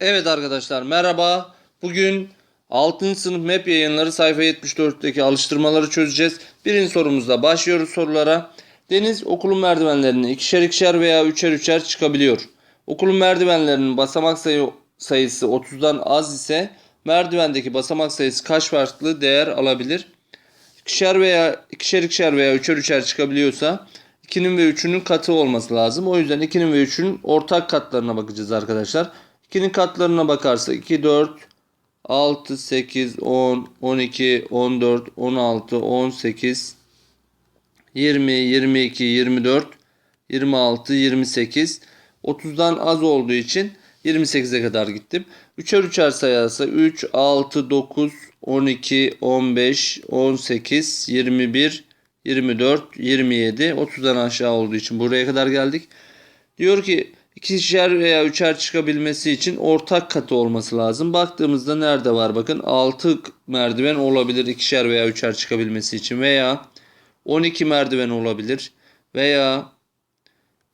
Evet arkadaşlar merhaba. Bugün 6. sınıf MEP yayınları sayfa 74'teki alıştırmaları çözeceğiz. Birinci sorumuzda başlıyoruz sorulara. Deniz okulun merdivenlerine ikişer ikişer veya üçer üçer çıkabiliyor. Okulun merdivenlerinin basamak sayı, sayısı 30'dan az ise merdivendeki basamak sayısı kaç farklı değer alabilir? İkişer veya ikişer ikişer veya üçer üçer çıkabiliyorsa 2'nin ve 3'ünün katı olması lazım. O yüzden 2'nin ve 3'ün ortak katlarına bakacağız arkadaşlar. 2'nin katlarına bakarsak 2, 4, 6, 8, 10, 12, 14, 16, 18, 20, 22, 24, 26, 28. 30'dan az olduğu için 28'e kadar gittim. Üçer üçer sayarsa 3, 6, 9, 12, 15, 18, 21, 24, 27. 30'dan aşağı olduğu için buraya kadar geldik. Diyor ki ikişer veya üçer çıkabilmesi için ortak katı olması lazım. Baktığımızda nerede var bakın 6 merdiven olabilir ikişer veya üçer çıkabilmesi için veya 12 merdiven olabilir veya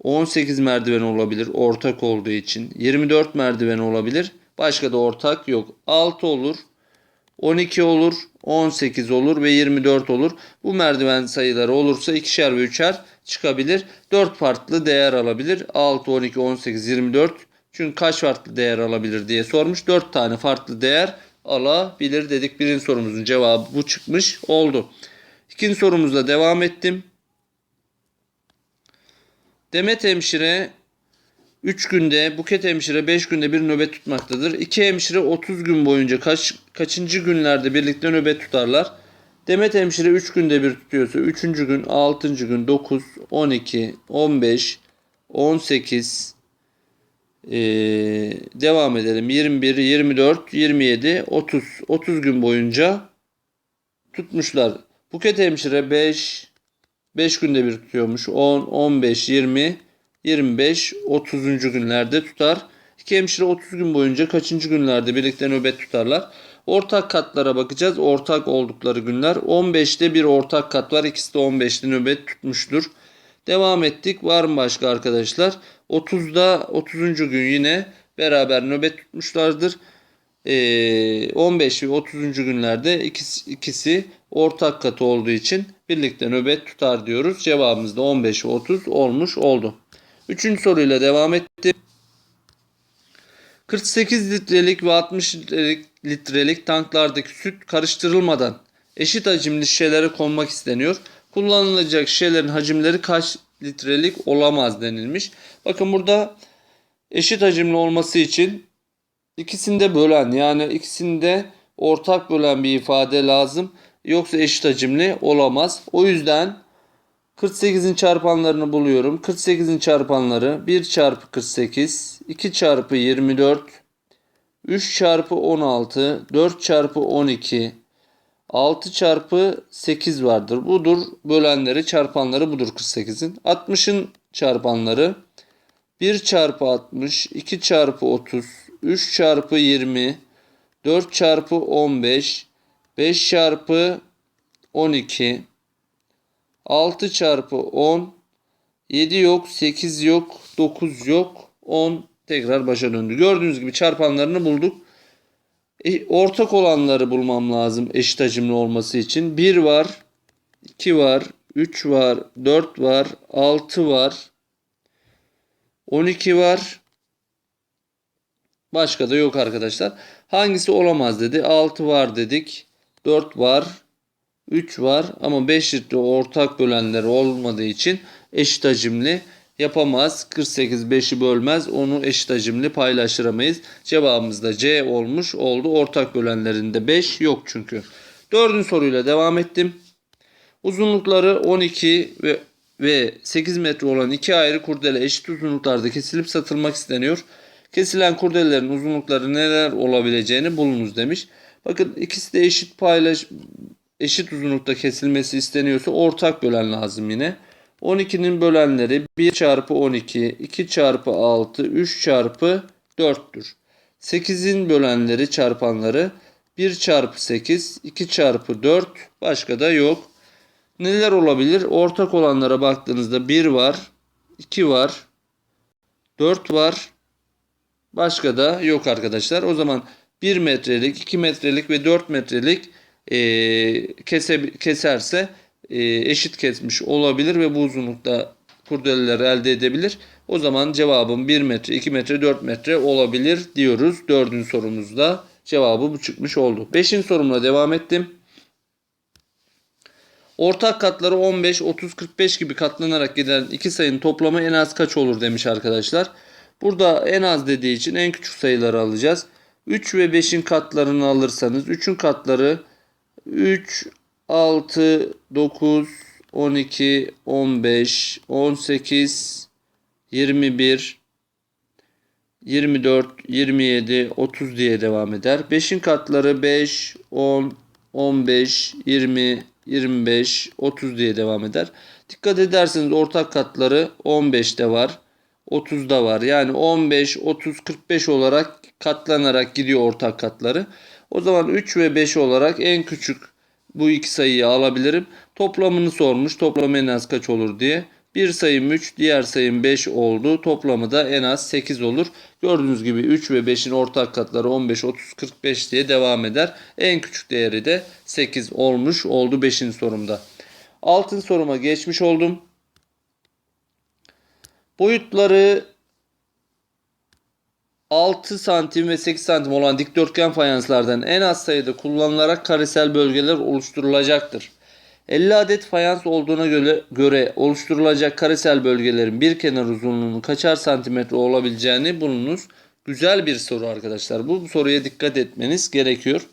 18 merdiven olabilir ortak olduğu için. 24 merdiven olabilir. Başka da ortak yok. 6 olur. 12 olur, 18 olur ve 24 olur. Bu merdiven sayıları olursa ikişer ve üçer çıkabilir. 4 farklı değer alabilir. 6, 12, 18, 24. Çünkü kaç farklı değer alabilir diye sormuş. 4 tane farklı değer alabilir dedik. Birinci sorumuzun cevabı bu çıkmış oldu. İkinci sorumuzla devam ettim. Demet hemşire 3 günde, Buket hemşire 5 günde bir nöbet tutmaktadır. 2 hemşire 30 gün boyunca kaç, kaçıncı günlerde birlikte nöbet tutarlar? Demet hemşire 3 günde bir tutuyorsa 3. gün, 6. gün, 9, 12, 15, 18, ee, devam edelim. 21, 24, 27, 30. 30 gün boyunca tutmuşlar. Buket hemşire 5, 5 günde bir tutuyormuş. 10, 15, 20, 25, 30. günlerde tutar. İki hemşire 30 gün boyunca kaçıncı günlerde birlikte nöbet tutarlar? Ortak katlara bakacağız. Ortak oldukları günler. 15'te bir ortak kat var. İkisi de 15'te nöbet tutmuştur. Devam ettik. Var mı başka arkadaşlar? 30'da 30. gün yine beraber nöbet tutmuşlardır. Ee, 15 ve 30. günlerde ikisi, ikisi ortak katı olduğu için birlikte nöbet tutar diyoruz. Cevabımız da 15 ve 30 olmuş oldu. Üçüncü soruyla devam ettim. 48 litrelik ve 60 litrelik, litrelik tanklardaki süt karıştırılmadan eşit hacimli şişelere konmak isteniyor. Kullanılacak şişelerin hacimleri kaç litrelik olamaz denilmiş. Bakın burada eşit hacimli olması için ikisinde bölen yani ikisinde ortak bölen bir ifade lazım. Yoksa eşit hacimli olamaz. O yüzden 48'in çarpanlarını buluyorum. 48'in çarpanları 1 çarpı 48, 2 çarpı 24, 3 çarpı 16, 4 çarpı 12, 6 çarpı 8 vardır. Budur bölenleri çarpanları budur 48'in. 60'ın çarpanları 1 çarpı 60, 2 çarpı 30, 3 çarpı 20, 4 çarpı 15, 5 çarpı 12, 6 çarpı 10, 7 yok, 8 yok, 9 yok, 10 tekrar başa döndü. Gördüğünüz gibi çarpanlarını bulduk. E, ortak olanları bulmam lazım eşit hacimli olması için. 1 var, 2 var, 3 var, 4 var, 6 var, 12 var. Başka da yok arkadaşlar. Hangisi olamaz dedi. 6 var dedik. 4 var. 3 var ama 5 litre ortak bölenleri olmadığı için eşit hacimli yapamaz. 48 5'i bölmez. Onu eşit hacimli paylaştıramayız. Cevabımız da C olmuş oldu. Ortak bölenlerinde 5 yok çünkü. Dördüncü soruyla devam ettim. Uzunlukları 12 ve ve 8 metre olan iki ayrı kurdele eşit uzunluklarda kesilip satılmak isteniyor. Kesilen kurdelelerin uzunlukları neler olabileceğini bulunuz demiş. Bakın ikisi de eşit paylaş eşit uzunlukta kesilmesi isteniyorsa ortak bölen lazım yine. 12'nin bölenleri 1 çarpı 12, 2 çarpı 6, 3 çarpı 4'tür. 8'in bölenleri çarpanları 1 çarpı 8, 2 çarpı 4 başka da yok. Neler olabilir? Ortak olanlara baktığınızda 1 var, 2 var, 4 var, Başka da yok arkadaşlar. O zaman 1 metrelik, 2 metrelik ve 4 metrelik e, kese, keserse e, eşit kesmiş olabilir ve bu uzunlukta kurdeleleri elde edebilir. O zaman cevabım 1 metre, 2 metre, 4 metre olabilir diyoruz. Dördüncü sorumuzda cevabı bu çıkmış oldu. Beşinci sorumla devam ettim. Ortak katları 15, 30, 45 gibi katlanarak giden iki sayının toplamı en az kaç olur demiş arkadaşlar. Burada en az dediği için en küçük sayıları alacağız. 3 ve 5'in katlarını alırsanız 3'ün katları 3, 6, 9, 12, 15, 18, 21, 24, 27, 30 diye devam eder. 5'in katları 5, 10, 15, 20, 25, 30 diye devam eder. Dikkat ederseniz ortak katları 15'te var. 30'da var. Yani 15, 30, 45 olarak katlanarak gidiyor ortak katları. O zaman 3 ve 5 olarak en küçük bu iki sayıyı alabilirim. Toplamını sormuş. Toplamı en az kaç olur diye. Bir sayım 3, diğer sayım 5 oldu. Toplamı da en az 8 olur. Gördüğünüz gibi 3 ve 5'in ortak katları 15, 30, 45 diye devam eder. En küçük değeri de 8 olmuş oldu 5. sorumda. Altın soruma geçmiş oldum. Boyutları 6 santim ve 8 santim olan dikdörtgen fayanslardan en az sayıda kullanılarak karesel bölgeler oluşturulacaktır. 50 adet fayans olduğuna göre, göre oluşturulacak karesel bölgelerin bir kenar uzunluğunun kaçar santimetre olabileceğini bulunuz. Güzel bir soru arkadaşlar. Bu soruya dikkat etmeniz gerekiyor.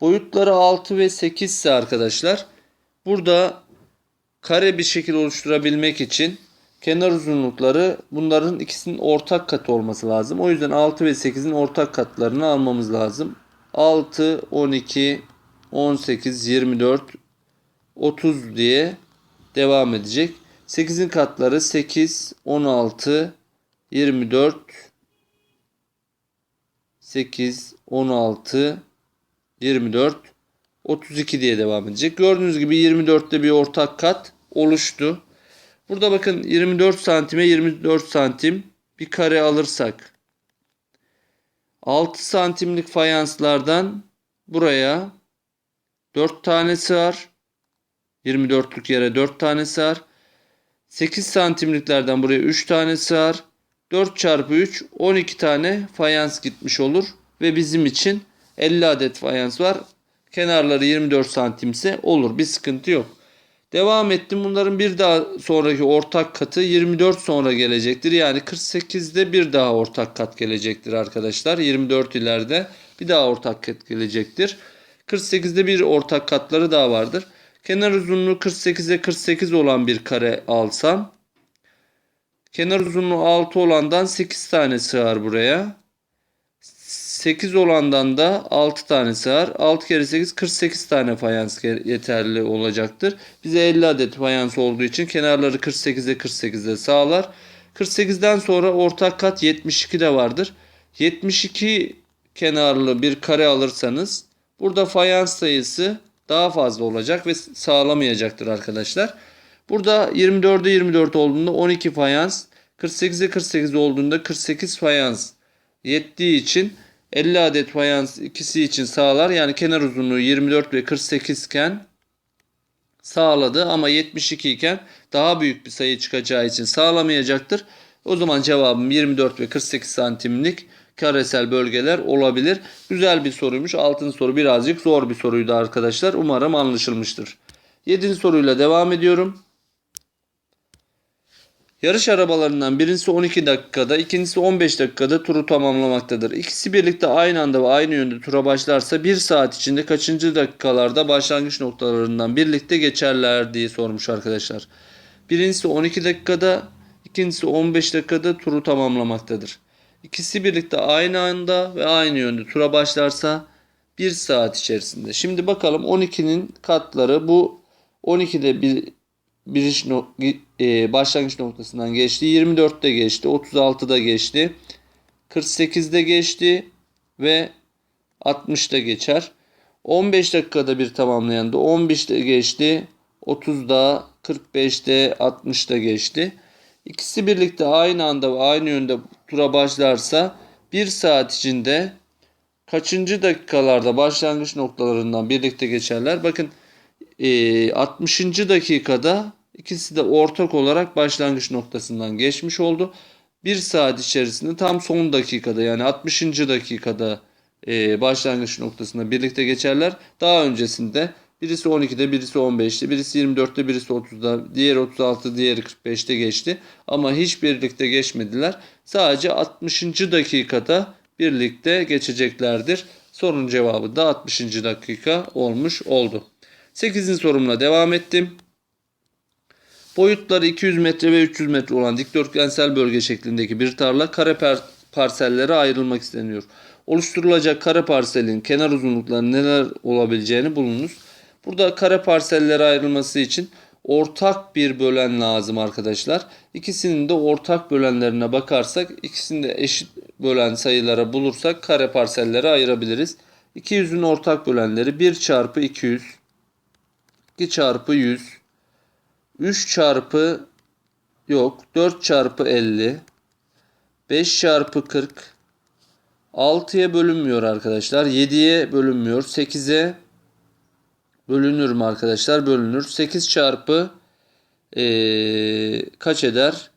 Boyutları 6 ve 8 ise arkadaşlar burada kare bir şekil oluşturabilmek için kenar uzunlukları bunların ikisinin ortak katı olması lazım. O yüzden 6 ve 8'in ortak katlarını almamız lazım. 6, 12, 18, 24, 30 diye devam edecek. 8'in katları 8, 16, 24, 8, 16, 24, 32 diye devam edecek. Gördüğünüz gibi 24'te bir ortak kat oluştu. Burada bakın 24 santime 24 santim bir kare alırsak 6 santimlik fayanslardan buraya 4 tane sığar. 24'lük yere 4 tane sığar. 8 santimliklerden buraya 3 tane sığar. 4 çarpı 3 12 tane fayans gitmiş olur. Ve bizim için 50 adet fayans var. Kenarları 24 santimse olur. Bir sıkıntı yok. Devam ettim. Bunların bir daha sonraki ortak katı 24 sonra gelecektir. Yani 48'de bir daha ortak kat gelecektir arkadaşlar. 24 ileride bir daha ortak kat gelecektir. 48'de bir ortak katları daha vardır. Kenar uzunluğu 48'e 48 olan bir kare alsam kenar uzunluğu 6 olandan 8 tane sığar buraya. 8 olandan da 6 tane sığar. 6 kere 8 48 tane fayans yeterli olacaktır. Bize 50 adet fayans olduğu için kenarları 48'e 48'e sağlar. 48'den sonra ortak kat 72 de vardır. 72 kenarlı bir kare alırsanız burada fayans sayısı daha fazla olacak ve sağlamayacaktır arkadaşlar. Burada 24'e 24 olduğunda 12 fayans, 48'e 48 olduğunda 48 fayans yettiği için 50 adet fayans ikisi için sağlar. Yani kenar uzunluğu 24 ve 48 iken sağladı ama 72 iken daha büyük bir sayı çıkacağı için sağlamayacaktır. O zaman cevabım 24 ve 48 santimlik karesel bölgeler olabilir. Güzel bir soruymuş. Altın soru birazcık zor bir soruydu arkadaşlar. Umarım anlaşılmıştır. 7. soruyla devam ediyorum. Yarış arabalarından birincisi 12 dakikada, ikincisi 15 dakikada turu tamamlamaktadır. İkisi birlikte aynı anda ve aynı yönde tura başlarsa 1 saat içinde kaçıncı dakikalarda başlangıç noktalarından birlikte geçerler diye sormuş arkadaşlar. Birincisi 12 dakikada, ikincisi 15 dakikada turu tamamlamaktadır. İkisi birlikte aynı anda ve aynı yönde tura başlarsa 1 saat içerisinde. Şimdi bakalım 12'nin katları bu 12'de bir biriş no, e, başlangıç noktasından geçti. 24'te geçti. 36'da geçti. 48'de geçti ve 60'da geçer. 15 dakikada bir tamamlayan da 15'te geçti. 30'da, 45'te, 60'da geçti. İkisi birlikte aynı anda ve aynı yönde tura başlarsa 1 saat içinde kaçıncı dakikalarda başlangıç noktalarından birlikte geçerler? Bakın e, 60. dakikada ikisi de ortak olarak başlangıç noktasından geçmiş oldu. 1 saat içerisinde tam son dakikada yani 60. dakikada e, başlangıç noktasında birlikte geçerler. Daha öncesinde birisi 12'de, birisi 15'te, birisi 24'te, birisi 30'da, diğeri 36, diğeri 45'te geçti. Ama hiç birlikte geçmediler. Sadece 60. dakikada birlikte geçeceklerdir. Sorunun cevabı da 60. dakika olmuş oldu. 8. sorumla devam ettim. Boyutları 200 metre ve 300 metre olan dikdörtgensel bölge şeklindeki bir tarla kare par- parsellere ayrılmak isteniyor. Oluşturulacak kare parselin kenar uzunlukları neler olabileceğini bulunuz. Burada kare parsellere ayrılması için ortak bir bölen lazım arkadaşlar. İkisinin de ortak bölenlerine bakarsak ikisini de eşit bölen sayılara bulursak kare parsellere ayırabiliriz. 200'ün ortak bölenleri 1 çarpı 200 2 çarpı 100 3 çarpı yok 4 çarpı 50 5 çarpı 40 6'ya bölünmüyor arkadaşlar. 7'ye bölünmüyor. 8'e bölünür mü arkadaşlar? Bölünür. 8 çarpı eee, kaç eder?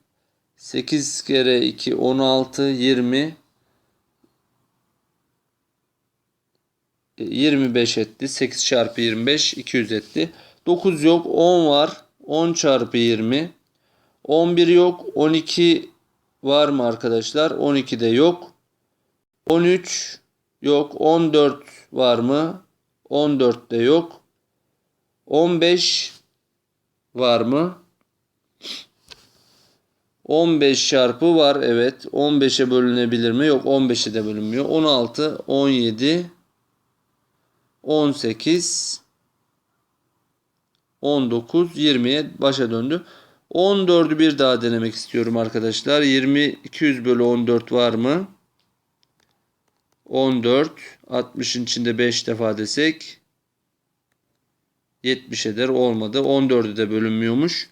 8 kere 2 16 20 25 etti. 8 çarpı 25 200 etti. 9 yok 10 var. 10 çarpı 20 11 yok 12 var mı arkadaşlar? 12 de yok. 13 yok. 14 var mı? 14 de yok. 15 var mı? 15 çarpı var. Evet. 15'e bölünebilir mi? Yok. 15'e de bölünmüyor. 16, 17, 18, 19, 20'ye başa döndü. 14'ü bir daha denemek istiyorum arkadaşlar. 20, 200 bölü 14 var mı? 14. 60'ın içinde 5 defa desek 70 eder. Olmadı. 14'ü de bölünmüyormuş.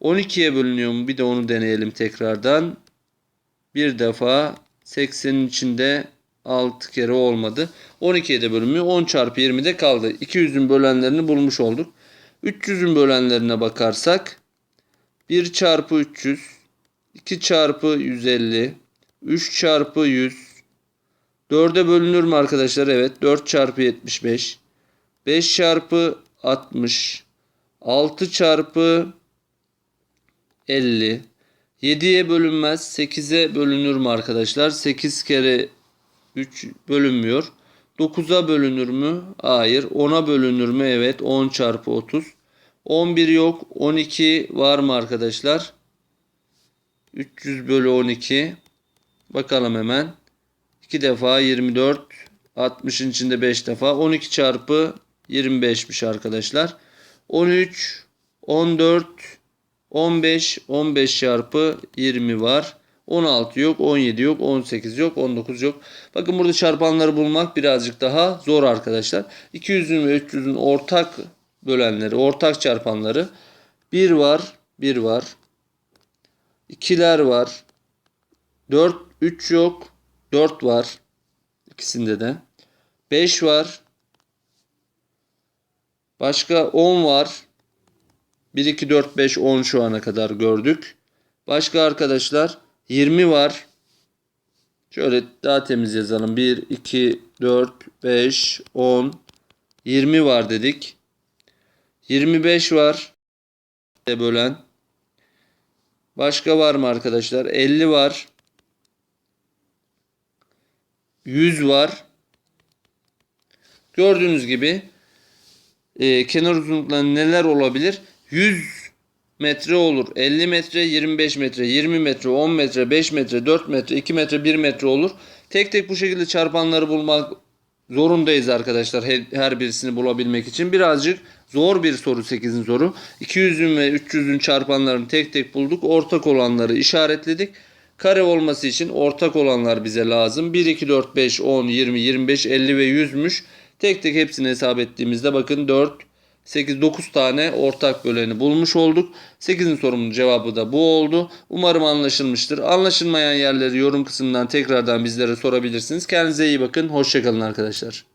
12'ye bölünüyor mu? Bir de onu deneyelim tekrardan. Bir defa 80'in içinde 6 kere olmadı. 12'ye de bölünmüyor. 10 çarpı 20'de kaldı. 200'ün bölenlerini bulmuş olduk. 300'ün bölenlerine bakarsak 1 çarpı 300 2 çarpı 150 3 çarpı 100 4'e bölünür mü arkadaşlar? Evet. 4 çarpı 75. 5 çarpı 60. 6 çarpı 50. 7'ye bölünmez. 8'e bölünür mü arkadaşlar? 8 kere 3 bölünmüyor. 9'a bölünür mü? Hayır. 10'a bölünür mü? Evet. 10 çarpı 30. 11 yok. 12 var mı arkadaşlar? 300 bölü 12. Bakalım hemen. 2 defa 24. 60'ın içinde 5 defa. 12 çarpı 25'miş arkadaşlar. 13, 14, 15, 15 çarpı 20 var. 16 yok, 17 yok, 18 yok, 19 yok. Bakın burada çarpanları bulmak birazcık daha zor arkadaşlar. 200'ün ve 300'ün ortak bölenleri, ortak çarpanları 1 var, 1 var. 2'ler var. 4, 3 yok. 4 var. İkisinde de. 5 var. Başka 10 var. 1, 2, 4, 5, 10 şu ana kadar gördük. Başka arkadaşlar 20 var. Şöyle daha temiz yazalım. 1, 2, 4, 5, 10, 20 var dedik. 25 var. Bölen. Başka var mı arkadaşlar? 50 var. 100 var. Gördüğünüz gibi e, kenar uzunlukları neler olabilir? 100 metre olur. 50 metre, 25 metre, 20 metre, 10 metre, 5 metre, 4 metre, 2 metre, 1 metre olur. Tek tek bu şekilde çarpanları bulmak zorundayız arkadaşlar her, birisini bulabilmek için. Birazcık zor bir soru 8'in soru. 200'ün ve 300'ün çarpanlarını tek tek bulduk. Ortak olanları işaretledik. Kare olması için ortak olanlar bize lazım. 1, 2, 4, 5, 10, 20, 25, 50 ve 100'müş. Tek tek hepsini hesap ettiğimizde bakın 4, 8-9 tane ortak böleni bulmuş olduk. 8. sorunun cevabı da bu oldu. Umarım anlaşılmıştır. Anlaşılmayan yerleri yorum kısmından tekrardan bizlere sorabilirsiniz. Kendinize iyi bakın. Hoşçakalın arkadaşlar.